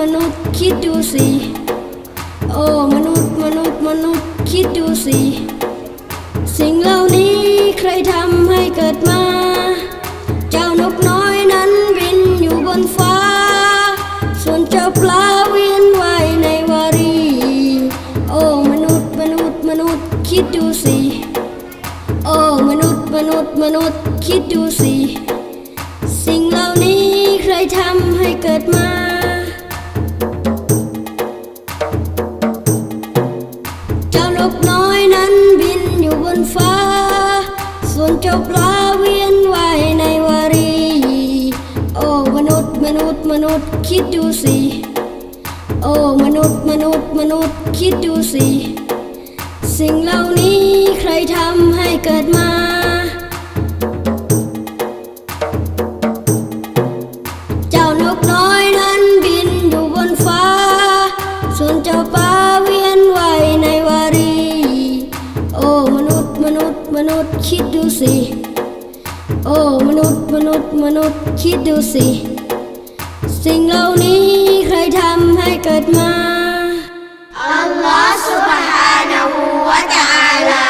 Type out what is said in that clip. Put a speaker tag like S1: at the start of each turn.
S1: มนุษย์คิดดูสิ โอ้มนุษย์มนุษย์มนุษย์คิดดูสิ สิ่งเหล่านี้ใครทำให้เกิดมา เจ้านกน้อยนั้นบินอยู่บนฟ้า ส่วนเจ้าปลาเวียนว่ายในวารี โอ้มนุษย์มนุษย์มนุษย์คิดดูสิ โอ้มนุษย์มนุษย์มนุษย์คิดดูสิ เจ้าปลาเวียนว่ายในวารี โอ้มนุษย์มนุษย์มนุษย์คิดดูสิ โอ้มนุษย์มนุษย์มนุษย์คิดดูสิ สิ่งเหล่านี้ใครทำให้เกิดมาเจ้านกน้อยนั้นบินอยู่บนฟ้า ส่วนเจ้าปลา นุษย์คิดดูสิ โอ้มนุษย์มนุษย์มนุษย์คิดดูสิ สิ่งเหล่านี้ใครทำให้เกิดมา อัลลอฮฺสุบฮานะฮูวะตะอาลา